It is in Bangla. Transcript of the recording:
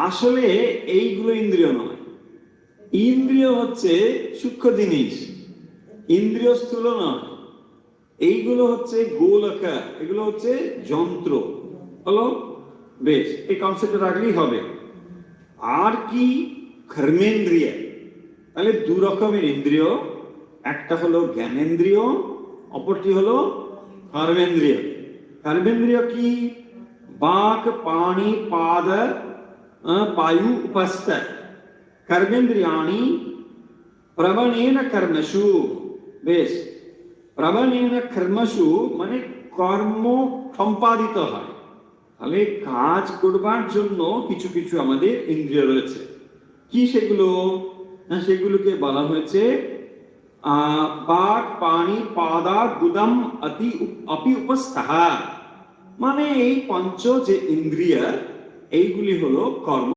আসলে এইগুলো ইন্দ্রিয় নয়। ইন্দ্রিয় হচ্ছে সূক্ষ্ম জিনিস। ইন্দ্রিয় স্থূল নয়। এইগুলো হচ্ছে গোল গোলকা এগুলো হচ্ছে যন্ত্র। হলো বেশ, এই কনসেপ্ট রাখলেই হবে। আর কি? কর্মেন্দ্রিয় তাহলে দু রকমের ইন্দ্রিয়। একটা হলো জ্ঞানেন্দ্রিয়, অপরটি হলো কর্মেন্দ্রিয় কর্মেন্দ্রিয় কি? বাক, পানি, পাদ আহ, পায়ু উপস্থ কর্মেন্দ্রিয়াণি প্রবণেন কর্মসু বেশ প্রবণেন কর্মসু মানে কর্ম সম্পাদিত হয় তাহলে কাজ করবার জন্য কিছু কিছু আমাদের ইন্দ্রিয় রয়েছে কি সেগুলো না সেগুলোকে বলা হয়েছে আহ, বাক পানি পাদা গুদম অতি অপি উপস্থা মানে এই পঞ্চ যে ইন্দ্রিয় এইগুলি হলো কর্ম।